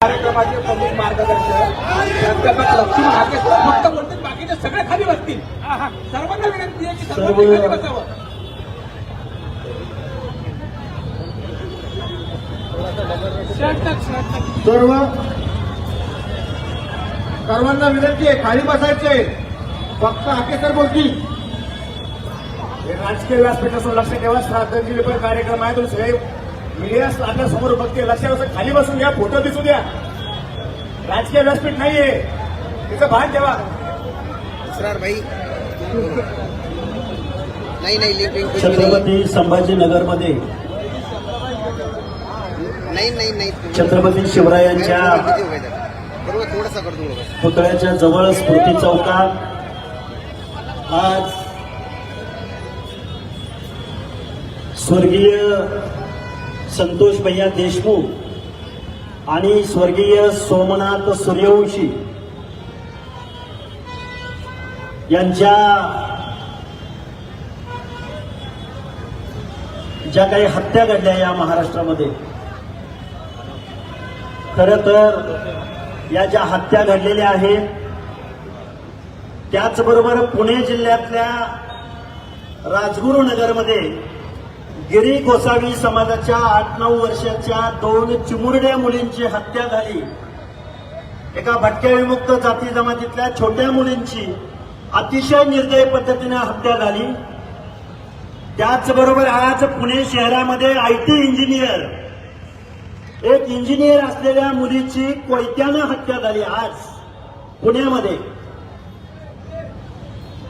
कार्यक्रमाचे प्रमुख मार्गदर्शक प्राध्यापक लक्ष्मी नागेश्वर फक्त बोलतील बाकीचे सगळे खाली बसतील. सर्वांना विनंती आहे की सर्वांनी सर्व- खाली बसावं. सर्व सर्वांना विनंती आहे खाली बसायचे फक्त आकेसर बोलतील. हे राजकीय व्यासपीठाचं लक्ष ठेवा श्राद्धांजली पण कार्यक्रम आहे तुम्ही सगळे मीडिया आपल्यासमोर बघते लक्ष असं खाली बसून घ्या फोटो दिसू द्या. राजकीय व्यासपीठ नाहीये. तिचं भान ठेवा. भाई. नहीं नहीं छत्रपती संभाजीनगरमध्ये नहीं नहीं नहीं छत्रपती शिवरायांच्या पुतळ्याच्या जवळ स्मृती चौकात आज स्वर्गीय संतोष भैया देशमुख आणि स्वर्गीय सोमनाथ सूर्यवंशी यांच्या ज्या काही हत्या घडल्या या महाराष्ट्रामध्ये खर तर या ज्या हत्या घडलेल्या आहेत त्याचबरोबर पुणे जिल्ह्यातल्या राजगुरुनगरमध्ये गिरी गोसावी समाजाच्या आठ नऊ वर्षाच्या दोन चिमुरड्या मुलींची हत्या झाली. एका भटक्या विमुक्त जाती जमातीतल्या छोट्या मुलींची अतिशय निर्दय पद्धतीने हत्या झाली. त्याचबरोबर आज पुणे शहरामध्ये आय टी इंजिनियर एक इंजिनियर असलेल्या मुलीची कोयत्यानं हत्या झाली आज पुण्यामध्ये.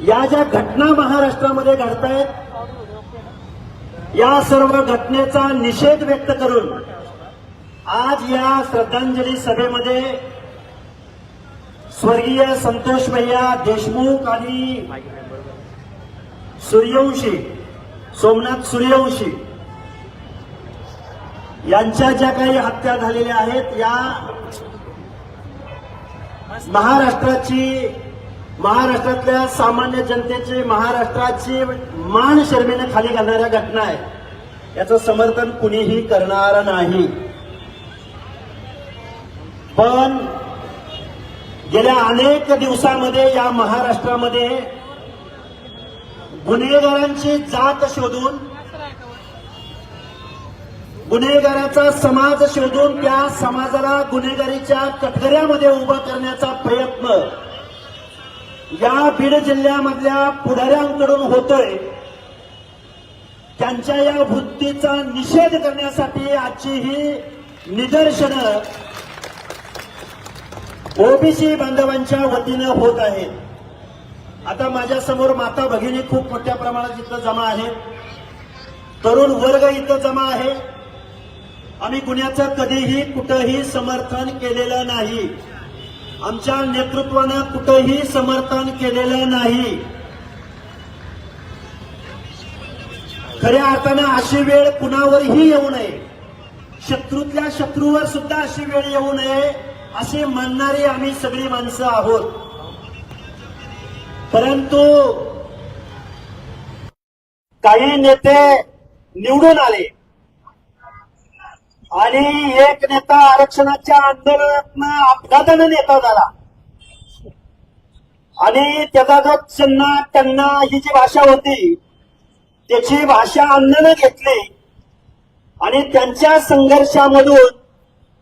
या ज्या घटना महाराष्ट्रामध्ये घडतायत या सर्व घटनेचा निषेध व्यक्त करून आज या श्रद्धांजली सभेमध्ये स्वर्गीय संतोष भैया देशमुख आणि सूर्यवंशी सोमनाथ सूर्यवंशी यांच्या ज्या काही हत्या झालेल्या आहेत या महाराष्ट्राची महाराष्ट्रातल्या सामान्य जनतेची महाराष्ट्राची मान शर्मेने खाली घालणाऱ्या घटना आहेत. याचं समर्थन कुणीही करणार नाही. पण गेल्या अनेक दिवसामध्ये या महाराष्ट्रामध्ये गुन्हेगारांची जात शोधून गुन्हेगाराचा समाज शोधून त्या समाजाला गुन्हेगारीच्या कठऱ्यामध्ये उभा करण्याचा प्रयत्न या बीड जिल्ह्यामधल्या पुढाऱ्यांकडून होतोय. त्यांच्या या वृत्तीचा निषेध करण्यासाठी आजची ही निदर्शनं ओबीसी बांधवांच्या वतीनं होत आहेत. आता माझ्यासमोर माता भगिनी खूप मोठ्या प्रमाणात इथं जमा आहेत. तरुण वर्ग इथं जमा आहे. आम्ही गुन्ह्याचं कधीही कुठंही समर्थन केलेलं नाही. आमच्या नेतृत्वानं कुठंही समर्थन केलेलं नाही. खऱ्या अर्थानं अशी वेळ कुणावरही येऊ नये. शत्रूतल्या शत्रूवर सुद्धा अशी वेळ येऊ नये असे म्हणणारी आम्ही सगळी माणसं आहोत. परंतु काही नेते निवडून आले. आणि एक नेता आरक्षणाच्या आंदोलनातनं अपघातानं नेता झाला. आणि त्याचा जो त्यांना त्यांना ही जी भाषा होती त्याची भाषा अन्नानं घेतली. आणि त्यांच्या संघर्षामधून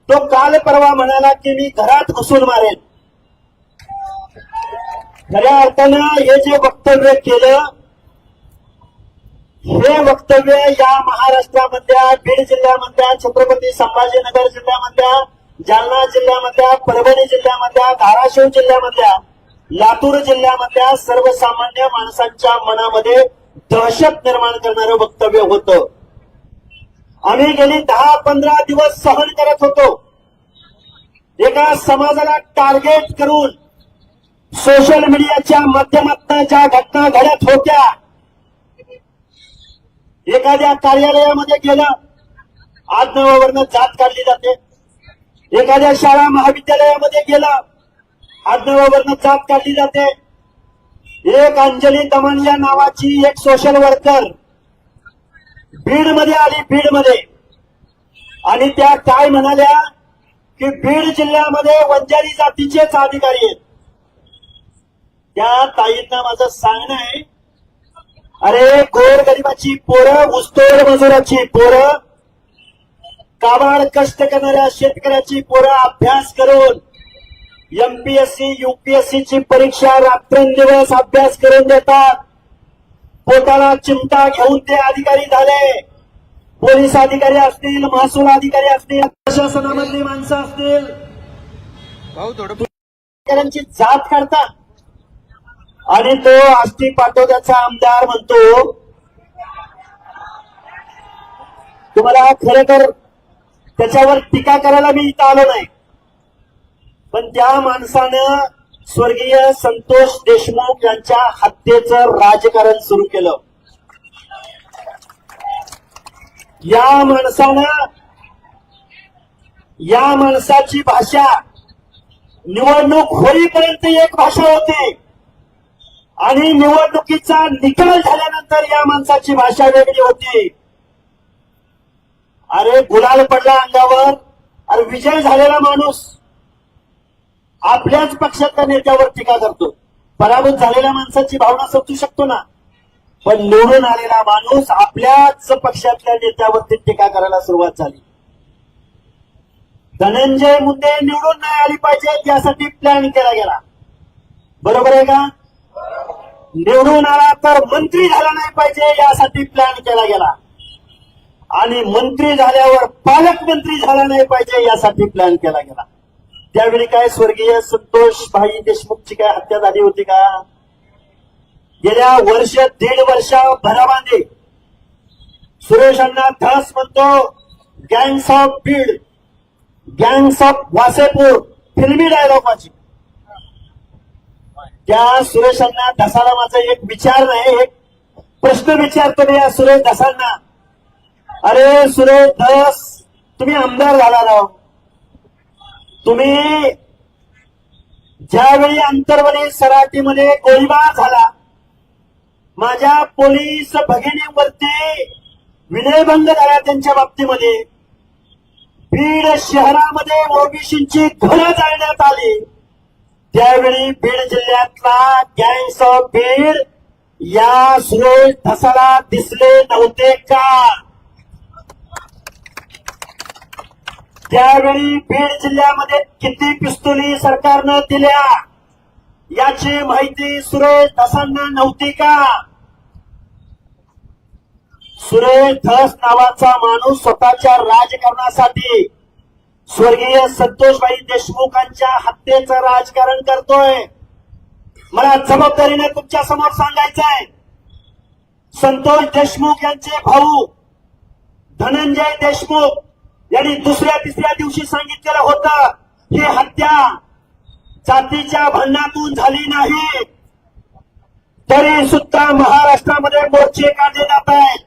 तो काल परवा म्हणाला की मी घरात घुसून मारेन. खऱ्या अर्थानं हे जे वक्तव्य केलं हे वक्तव्य या महाराष्ट्रामधल्या बीड जिल्ह्यामधल्या छत्रपती संभाजीनगर जिल्ह्यामधल्या जालना जिल्ह्यामधल्या परभणी जिल्ह्यामधल्या धाराशिव जिल्ह्यामधल्या लातूर जिल्ह्यामधल्या सर्वसामान्य माणसांच्या मनामध्ये दहशत निर्माण करणारं वक्तव्य होतं. आम्ही गेली दहा पंधरा दिवस सहन करत होतो. एका समाजाला टार्गेट करून सोशल मीडियाच्या माध्यमातून ज्या घटना घडत होत्या एखाद्या कार्यालयामध्ये गेलं आडनावावरनं जात काढली जाते. एखाद्या शाळा महाविद्यालयामध्ये गेलं आडनावावरनं जात काढली जाते. एक अंजली दमनल्या नावाची एक सोशल वर्कर बीडमध्ये आली बीडमध्ये. आणि त्या काय म्हणाल्या की बीड जिल्ह्यामध्ये वंजारी जातीचेच अधिकारी आहेत. त्या ताईंना माझं सांगणं आहे अरे गोरगरिबाची पोरं ऊसतोड मजुराची पोरं. काबाड कष्ट करणाऱ्या शेतकऱ्याची पोरं अभ्यास करून. एमपीएससी युपीएससी ची परीक्षा रात्रंदिवस अभ्यास करून देतात. पोटाला चिमटा घेऊन ते अधिकारी झाले. पोलीस अधिकारी असतील महसूल अधिकारी असतील प्रशासनामधली माणसं असतील. भाऊ थोडं शेतकऱ्यांची जात काढता आणि तो आष्टी पाटोद्याचा आमदार म्हणतो. तुम्हाला खरं तर त्याच्यावर टीका करायला मी इथं आलो नाही. पण त्या माणसानं स्वर्गीय संतोष देशमुख यांच्या हत्येचं राजकारण सुरू केलं. या माणसानं या माणसाची भाषा निवडणूक होईपर्यंत एक भाषा होती. आणि निवडणुकीचा निकाल झाल्यानंतर या माणसाची भाषा वेगळी होती. अरे गुलाल पडला अंगावर. अरे विजय झालेला माणूस. आपल्याच पक्षातल्या नेत्यावर टीका करतो. पराभूत झालेल्या माणसाची भावना समजू शकतो ना? पण निवडून आलेला माणूस आपल्याच पक्षातल्या नेत्यावरती टीका करायला सुरुवात झाली. धनंजय मुंडे निवडून नाही आली पाहिजे यासाठी प्लॅन केला गेला. बरोबर आहे का? निवडून आला तर मंत्री झाला नाही पाहिजे यासाठी प्लॅन केला गेला. आणि मंत्री झाल्यावर पालकमंत्री झाला नाही पाहिजे यासाठी प्लॅन केला गेला. त्यावेळी काय स्वर्गीय संतोष भाई देशमुखची काय हत्या झाली होती का? गेल्या वर्ष दीड वर्षाभरामध्ये सुरेशांना धास म्हणतो gangs of Beed gangs of Wasseypur फिल्मी डायलॉगाची त्या सुरेशांना धसाला माझा एक विचार नाही एक प्रश्न विचारतो मी या सुरेश दसांना. अरे सुरेश दस तुम्ही आमदार झाला राव. तुम्ही ज्यावेळी अंतर्वली सराटीमध्ये गोळीबार झाला माझ्या पोलीस भगिनीवरती विनयभंग झाला त्यांच्या बाबतीमध्ये. बीड शहरामध्ये ओबीसींची घरं जाळण्यात आली. त्यावेळी बीड जिल्ह्यातला गँग्स ऑफ बीड या सुरेश ढसाला दिसले नव्हते का? त्यावेळी बीड जिल्ह्यामध्ये किती पिस्तुली सरकारनं दिल्या? याची माहिती सुरेश धसांना नव्हती का? सुरेश धस नावाचा माणूस स्वतःच्या राजकारणासाठी स्वर्गीय संतोषबाई देशमुखांच्या हत्येचं राजकारण करतोय. मला जबाबदारीने तुमच्यासमोर सांगायचंय. संतोष देशमुख यांचे भाऊ धनंजय देशमुख यांनी दुसऱ्या तिसऱ्या दिवशी सांगितलेलं होतं ही हत्या जातीच्या भांडणातून झाली नाही. तरी सुद्धा महाराष्ट्रामध्ये मोर्चे काढले जात आहेत.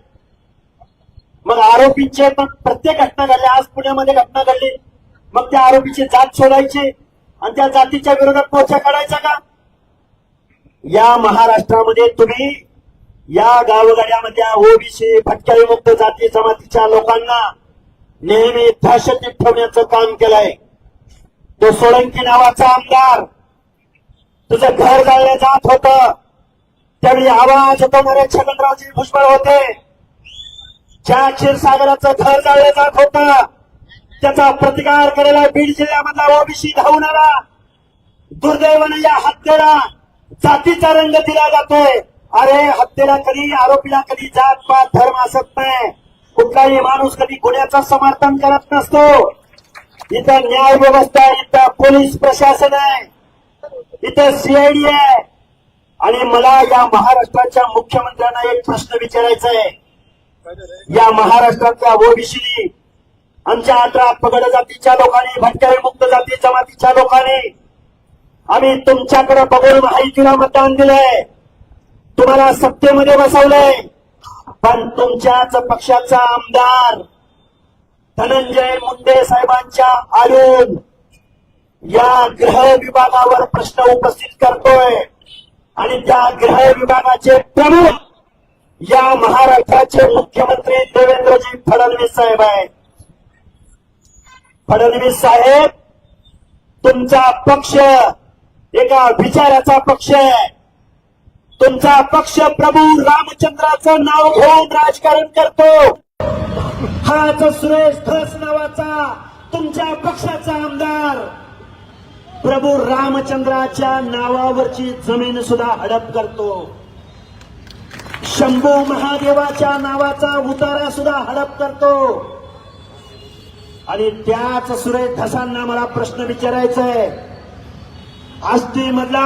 मग आरोपींचे पण प्रत्येक घटना घडली. आज पुण्यामध्ये घटना घडली. मग त्या आरोपीची जात शोधायची आणि त्या जातीच्या विरोधात मोर्चा काढायचा का? या महाराष्ट्रामध्ये तुम्ही या गावगाड्यामधल्या ओबीसी फटक्या विमुक्त जाती जमातीच्या लोकांना नेहमी दहशतीत ठेवण्याचं काम केलंय. तो सोळंकी नावाचा आमदार तुझं घर जाळलं जात होत. त्यावेळी आवाज होणारे छगनरावजी भुजबळ होते. ज्या क्षीरसागराचं घर जाळलं जात होतं त्याचा प्रतिकार करायला बीड जिल्ह्यामधला ओबीसी धावून आला दुर्दैवाने या हत्येला जातीचा रंग दिला जातोय. अरे हत्येला कधी आरोपीला कधी जात पात धर्म असत नाही. कुठलाही माणूस कधी गुन्ह्याचं समर्थन करत नसतो. इथं न्याय व्यवस्था इथं पोलीस प्रशासन आहे. इथं सीआयडी आहे. आणि मला या महाराष्ट्राच्या मुख्यमंत्र्यांना एक प्रश्न विचारायचा आहे. या महाराष्ट्रातल्या ओबीसीनी आमच्या अठरा पगड जातीच्या लोकांनी भटक्या मुक्त जाती जमातीच्या लोकांनी आम्ही तुमच्याकडे बघून माहितीला मतदान दिलंय. तुम्हाला सत्तेमध्ये बसवलंय. पण तुमच्याच पक्षाचा आमदार धनंजय मुंडे साहेबांच्या आडून या गृह विभागावर प्रश्न उपस्थित करतोय. आणि त्या गृह विभागाचे प्रमुख या महाराष्ट्राचे मुख्यमंत्री देवेंद्रजी फडणवीस साहेब आहेत. फडणवीस साहेब तुमचा पक्ष एका विचाराचा पक्ष आहे. तुमचा पक्ष प्रभू रामचंद्राचं नाव घेऊन राजकारण करतो. हाच सुरेश धस नावाचा तुमच्या पक्षाचा आमदार. प्रभू रामचंद्राच्या नावावरची जमीन सुद्धा हडप करतो. शंभू महादेवाच्या नावाचा उतारा सुद्धा हडप करतो. आणि त्याच सुरेश धसांना मला प्रश्न विचारायचा आहे आष्टी मधला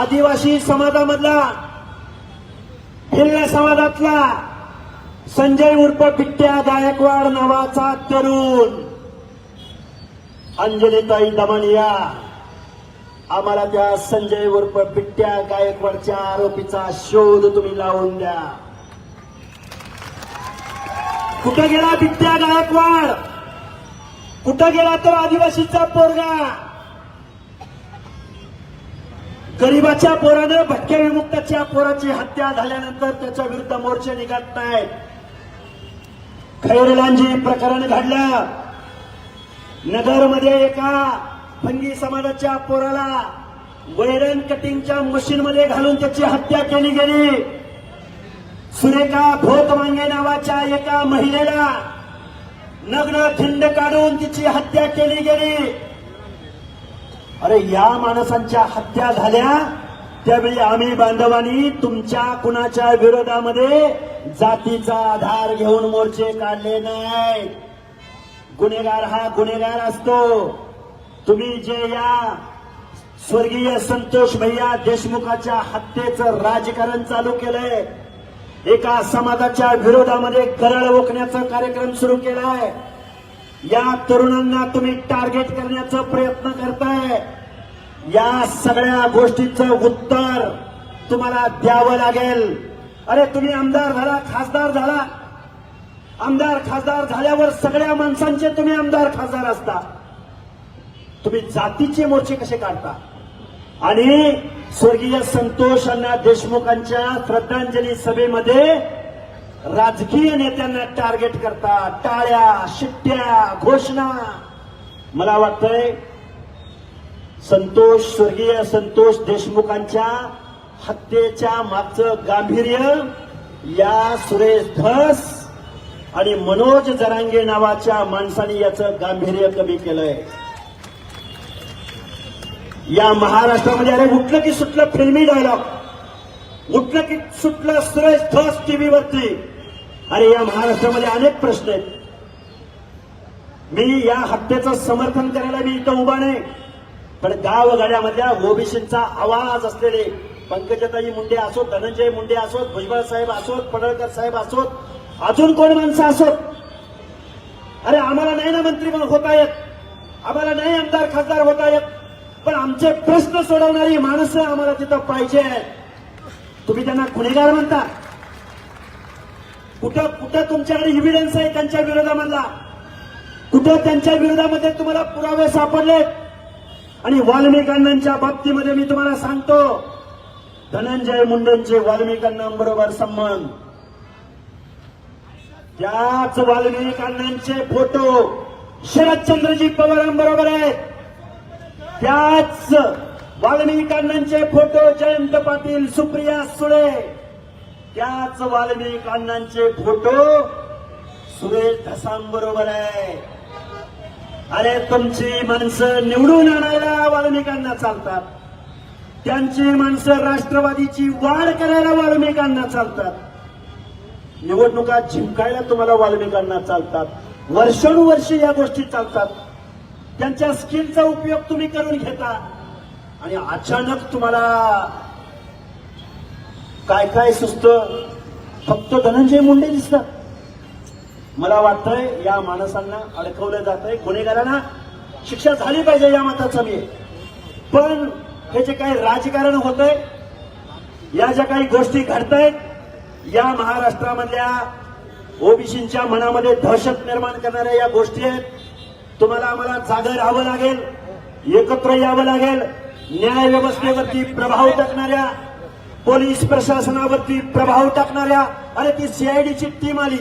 आदिवासी समाजामधला भिल्ल समाजातला संजय उर्फ बिट्ट्या गायकवाड नावाचा तरुण. अंजलीताई दमनिया आम्हाला त्या संजय उर्फ बिट्ट्या गायकवाडच्या आरोपीचा शोध तुम्ही लावून द्या. कुठं गेला बिट्ट्या गायकवाड कुठं गेला तो आदिवासीचा पोरगा? गरीबाच्या पोरानं भटक्या विमुक्ताच्या पोराची हत्या झाल्यानंतर त्याच्या विरुद्ध मोर्चे निघत नाहीत. खैरलांजी प्रकरण घडलं. नगरमध्ये एका फंगी समाजाच्या पोराला वैरण कटिंगच्या मशीनमध्ये घालून त्याची हत्या केली गेली. सुरेखा भोतमांगे नावाच्या एका महिलेला नग्न खिंड काढून तिची हत्या केली गेली. अरे या माणसांच्या हत्या झाल्या त्यावेळी आम्ही बांधवांनी तुमच्या कुणाच्या विरोधामध्ये जातीचा आधार घेऊन मोर्चे काढले नाही. गुन्हेगार हा गुन्हेगार असतो. तुम्ही जे या स्वर्गीय संतोष भैया देशमुखाच्या हत्येचं राजकारण चालू केलंय एका समाजाच्या विरोधामध्ये गरळ ओकण्याचा कार्यक्रम सुरू केला आहे या तरुणांना तुम्ही टार्गेट करण्याचा प्रयत्न करताय. या सगळ्या गोष्टीचं उत्तर तुम्हाला द्यावं लागेल. अरे तुम्ही आमदार झाला खासदार झाला. आमदार खासदार झाल्यावर सगळ्या माणसांचे तुम्ही आमदार खासदार असता. तुम्ही जातीचे मोर्चे कसे काढता? आणि स्वर्गीय संतोष अण्णा देशमुखांच्या श्रद्धांजली सभेमध्ये राजकीय नेत्यांना टार्गेट करता टाळ्या शिट्ट्या घोषणा. मला वाटतंय संतोष स्वर्गीय संतोष देशमुखांच्या हत्येच्या मागचं गांभीर्य या सुरेश धस आणि मनोज जरांगे नावाच्या माणसाने याचं गांभीर्य कमी केलंय. या महाराष्ट्रामध्ये अरे उठलं की सुटलं फिल्मी डायलॉग उठलं की सुटलं सुरेश धस टीव्हीवरती. अरे या महाराष्ट्रामध्ये अनेक प्रश्न आहेत. मी या हत्येचं समर्थन करायला मी इथं उभा नाही. पण गावगाड्यामधल्या ओबीसींचा आवाज असलेले पंकजाताई मुंडे असोत धनंजय मुंडे असोत भुजबळ साहेब असोत पडळकर साहेब असोत अजून कोण माणसं असोत अरे आम्हाला नाही ना मंत्री होता येत. आम्हाला नाही आमदार खासदार होता येत. पण आमचे प्रश्न सोडवणारी माणसं आम्हाला तिथं पाहिजे. तुम्ही त्यांना गुन्हेगार म्हणता. कुठं कुठं तुमच्याकडे इव्हिडन्स आहे त्यांच्या विरोधामधला? कुठं त्यांच्या विरोधामध्ये तुम्हाला पुरावे सापडलेत? आणि वाल्मिकांनांच्या बाबतीमध्ये मी तुम्हाला सांगतो धनंजय मुंडेंचे वाल्मिकांना बरोबर संबंध. त्याच वाल्मिक फोटो शरदचंद्रजी पवारांबरोबर आहेत. त्याच वाल्मिक अण्णांचे फोटो जयंत पाटील सुप्रिया सुळे. त्याच वाल्मिक अण्णांचे फोटो सुरेश धसांबरोबर आहे. अरे तुमची माणसं निवडून आणायला वाल्मिकांना चालतात. त्यांची माणसं राष्ट्रवादीची वाढ करायला वाल्मिकांना चालतात. निवडणुका जिंकायला तुम्हाला वाल्मिकांना चालतात. वर्षानुवर्ष या गोष्टी चालतात. त्यांच्या स्किलचा उपयोग तुम्ही करून घेता. आणि अचानक तुम्हाला काय काय सुस्त फक्त धनंजय मुंडे दिसतात. मला वाटतंय या माणसांना अडकवलं जात आहे गुन्हेगारांना शिक्षा झाली पाहिजे या मताचा मी. पण हे जे काही राजकारण होत आहे या ज्या काही गोष्टी घडतायत या महाराष्ट्रामधल्या ओबीसींच्या मनामध्ये दहशत निर्माण करणाऱ्या या गोष्टी आहेत. तुम्हाला आम्हाला जागर राहावं लागेल एकत्र यावं लागेल. न्याय व्यवस्थेवरती प्रभाव टाकणाऱ्या पोलीस प्रशासनावरती प्रभाव टाकणाऱ्या अरे ती सीआयडीची टीम आली.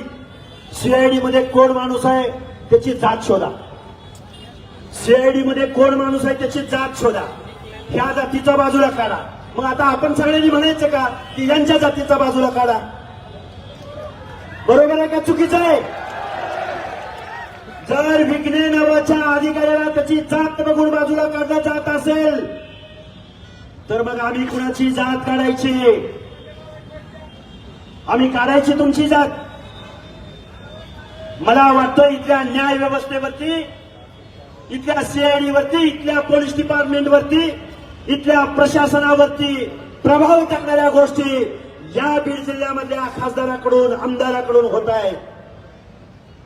सीआयडी मध्ये कोण माणूस आहे त्याची जात शोधा. सीआयडी मध्ये कोण माणूस आहे त्याची जात शोधा. ह्या जातीचा बाजूला काढा. मग आता आपण सगळ्यांनी म्हणायचं का की यांच्या जातीचा बाजूला काढा. बरोबर आहे का? चुकीचं आहे? जर विघ्ने नावाच्या अधिकाऱ्याला त्याची जात बघून बाजूला काढला जात असेल तर मग आम्ही कुणाची जात काढायची? आम्ही काढायची तुमची जात. मला वाटतं इथल्या न्याय व्यवस्थेवरती इथल्या सीआयडीवरती इथल्या पोलीस डिपार्टमेंटवरती इथल्या प्रशासनावरती प्रभाव टाकणाऱ्या गोष्टी या बीड जिल्ह्यामधल्या खासदाराकडून आमदाराकडून होत आहेत.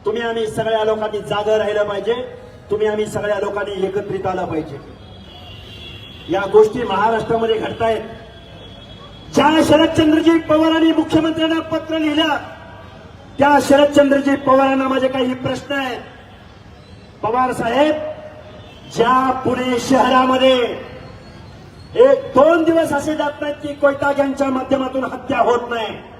तुम्ही आम्ही सगळ्या लोकांनी जागं राहिलं पाहिजे. तुम्ही आम्ही सगळ्या लोकांनी एकत्रित आलं पाहिजे. या गोष्टी महाराष्ट्रामध्ये घडतायत. ज्या शरदचंद्रजी पवारांनी मुख्यमंत्र्यांना पत्र लिहिलं त्या शरदचंद्रजी पवारांना माझे काही प्रश्न आहेत. पवार साहेब ज्या पुणे शहरामध्ये एक दोन दिवस असे जात नाहीत की कोयताग्यांच्या माध्यमातून हत्या होत नाही.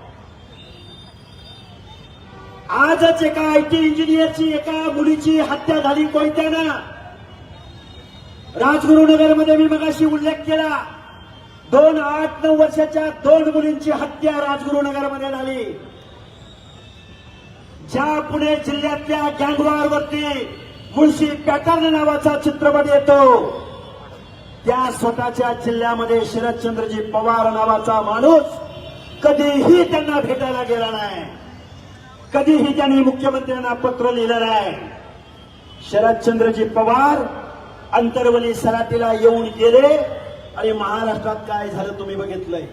आजच एका आय टी इंजिनियरची एका मुलीची हत्या झाली कोयत्यानं. राजगुरुनगरमध्ये मी मगाशी उल्लेख केला. दोन आठ नऊ वर्षाच्या दोन मुलींची हत्या राजगुरुनगरमध्ये झाली. ज्या पुणे जिल्ह्यातल्या गँगवारवरती मुळशी पॅटर्न नावाचा चित्रपट येतो त्या स्वतःच्या जिल्ह्यामध्ये शरदचंद्रजी पवार नावाचा माणूस कधीही त्यांना भेटायला गेला नाही. कधीही त्यांनी मुख्यमंत्र्यांना पत्र लिहिलं नाही शरदचंद्रजी पवार अंतरवली सराटीला येऊन गेले आणि महाराष्ट्रात काय झालं तुम्ही बघितलंय.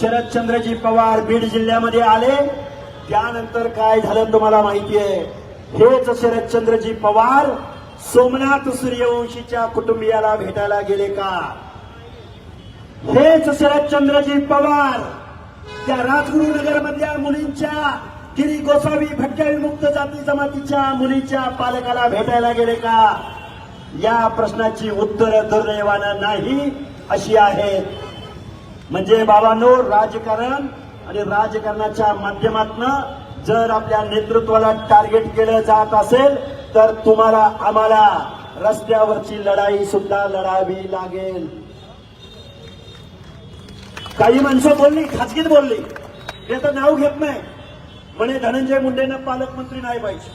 शरदचंद्रजी पवार बीड जिल्ह्यामध्ये आले त्यानंतर काय झालं तुम्हाला माहिती आहे हेच शरदचंद्रजी पवार सोमनाथ सूर्यवंशीच्या कुटुंबियाला भेटायला गेले का? हेच शरदचंद्रजी पवार त्या राजगुरुनगर मधल्या मुलींच्या किरी गोसावी भटक्या विमुक्त जाती जमातीच्या मुलीच्या पालकाला भेटायला गेले का? या प्रश्नाची उत्तर दुर्दैवानं नाही अशी आहेत म्हणजे बाबांनो राजकारण आणि राजकारणाच्या माध्यमातनं जर आपल्या नेतृत्वाला टार्गेट केलं जात असेल तर तुम्हाला आम्हाला रस्त्यावरची लढाई सुद्धा लढावी लागेल. काही माणसं बोलली खाजगीत बोलली. हे तर नाव घेत नाही. पण हे धनंजय मुंडेंना पालकमंत्री नाही पाहिजे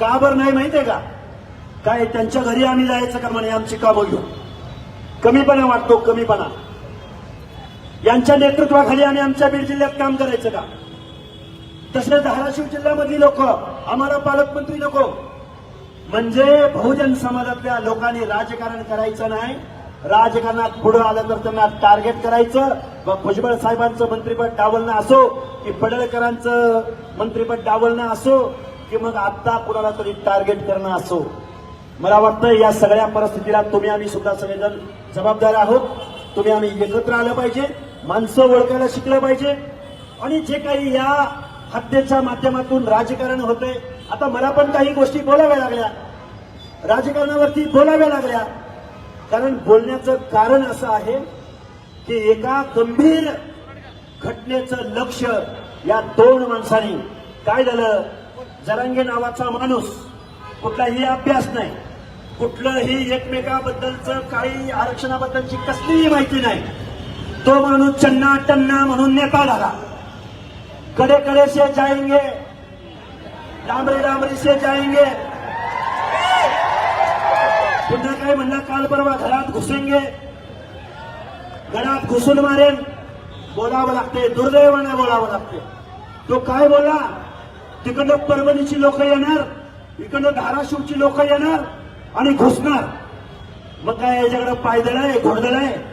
का बरं नाही माहितीये का? काय त्यांच्या घरी आम्ही जायचं का म्हणे? आमची कामं घेऊन. कमीपणा वाटतो कमीपणा. यांच्या नेतृत्वाखाली आम्ही आमच्या बीड जिल्ह्यात काम करायचं का? तसेच धाराशिव जिल्ह्यामधली लोक आम्हाला पालकमंत्री नको. म्हणजे बहुजन समाजातल्या लोकांनी राजकारण करायचं नाही राजकारणात पुढे आलं तर त्यांना टार्गेट करायचं. व भुजबळ साहेबांचं मंत्रिपद डावलणं असो की पडळकरांचं मंत्रिपद डावलणं असो की मग आता कुणाला तरी टार्गेट करणं असो. मला वाटतं या सगळ्या परिस्थितीला तुम्ही आम्ही सुद्धा सगळेजण जबाबदार आहोत. तुम्ही आम्ही एकत्र आलं पाहिजे माणसं ओळखायला शिकलं पाहिजे. आणि जे काही या हत्येच्या माध्यमातून राजकारण होतंय आता मला पण काही गोष्टी बोलाव्या लागल्या. राजकारणावरती बोलाव्या लागल्या. कारण बोलण्याचं कारण असं आहे की एका गंभीर घटनेचं लक्ष या दोन माणसांनी. काय झालं? जरांगे नावाचा माणूस कुठलाही अभ्यास नाही. कुठलंही एकमेकाबद्दलचं काही आरक्षणाबद्दलची कसलीही माहिती नाही. तो माणूस चन्ना टन्ना म्हणून नेता झाला कडे कडे से जाएंगे डांबरे डांबरी से जाएंगे पुन्हा काय म्हणला? काल परवा घरात घुसून घे घरात घुसून मारेन. बोलावं लागते. दुर्दैवाने बोलावं लागते. तो काय बोला तिकडं परभणीची लोक येणार. इकडं धाराशिवची लोक येणार आणि घुसणार. मग काय याच्याकडे पायदळ आहे घोडदळ आहे?